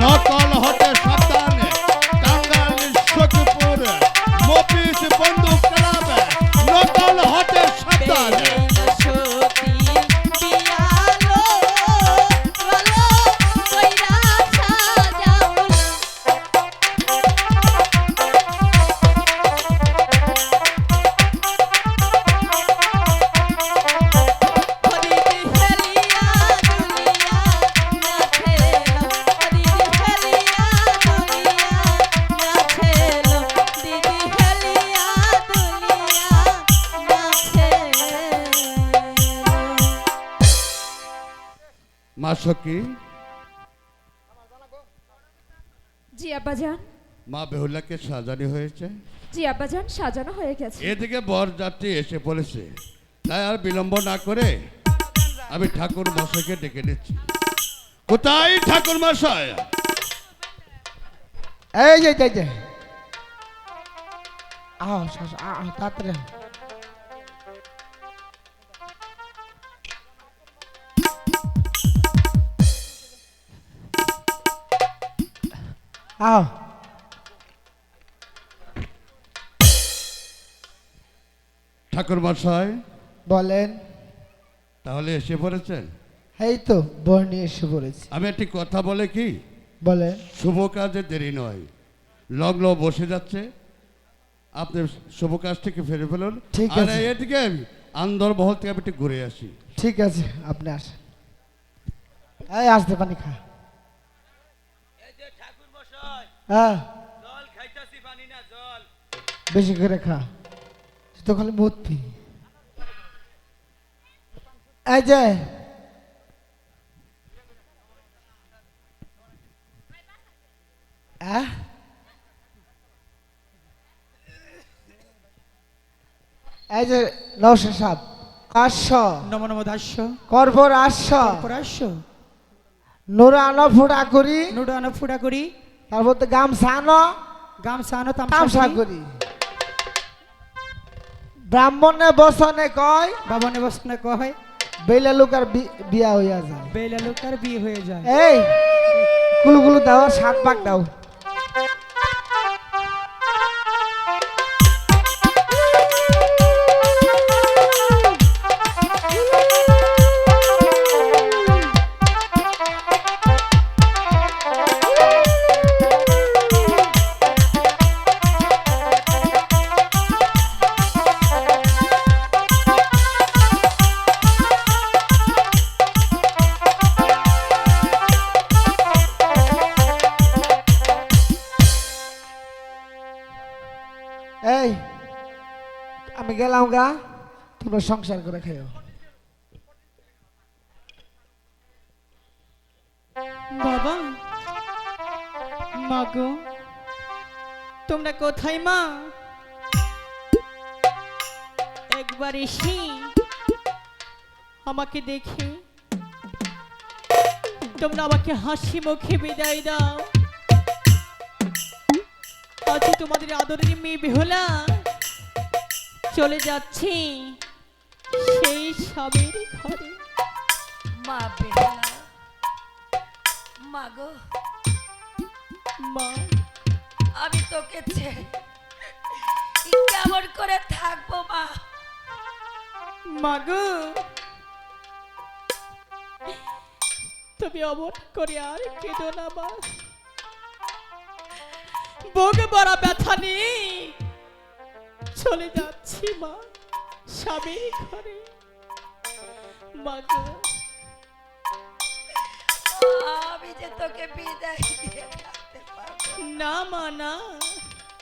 নকল হতে সাবধানে টাঙ্গাইল সখীপুর মফিস বন্ধু ক্লাবে নকল হতে সাবধানে। মা সখী জি আব্বাজান। মা বেহুলাকে সাজানি হয়েছে। জি আব্বাজান সাজানো হয়ে গেছে। এদিকে বর যাত্রী এসে পড়েছে তাই আর বিলম্ব না করে আমি ঠাকুর মশাইকে ডেকে নিচ্ছি। কোথায় ঠাকুর মশাই? এই যে এই যে আহ আহ তাড়াতাড়ি আহ। আহ ঠাকুর মশাই বলেন। তাহলে এসে পড়েছেন? এই তো নিয়ে এসে পড়েছি। আমি একটি কথা বলে কি? বলেন। শুভ কাজে দেরি নয়। লগ্ন বসে যাচ্ছে। আপনি শুভ কাজ থেকে ফিরে ফেলুন। ঠিক আছে। এদিকে আমি আন্দর মহল থেকে আমি একটু ঘুরে আসি। ঠিক আছে আপনি আসেন। এই আসতে পানি খা এই যে ঠাকুর মশাই হ্যাঁ। জল খাইতাছি পানি না জল। বেশি করে খা। তুই তো খালি মুত পি এই যে। এই যে নৌশা সাপ। কাশ্য নম নম দাস্য। কর্পর আশ্য পরাস্য নোরা আনো ফোড়া করি। নুডান ফুডা করি। তারপর তো গামছা আনো। গামছা আনো তামসা করি। ব্রাহ্মণে বসনে কয় বাবনে বসনে কয় বেলা লোকার বিয়া হইয়া যায়। বেলা লোকার বিয়ে হয়ে যায়। এই কুলু কুলু দাও সাত পাক দাও। আমি গেলাম গা, তোমরা সংসার করে খাইও। বাবা, মা গো, তোমরা কোথায় মা? একবার এসে আমাকে দেখে, তোমরা আমাকে হাসি মুখে বিদায় দাও। আজ তোমাদের আদরের মেয়ে বেহলা চলে যাচ্ছি। সেই স্বামীর ঘরে। মা বেহালা মা গো। মা। আমি তোকে ছেড়ে কেমন করে থাকব মা? মাগো তুমি অমন করে আর কেঁদো না মা। বুকে বড় ব্যথা নেই। চলে যাচ্ছি মা স্বামীর ঘরে। মাগো আমি যে তোকে বিদায় দিয়ে না মা না।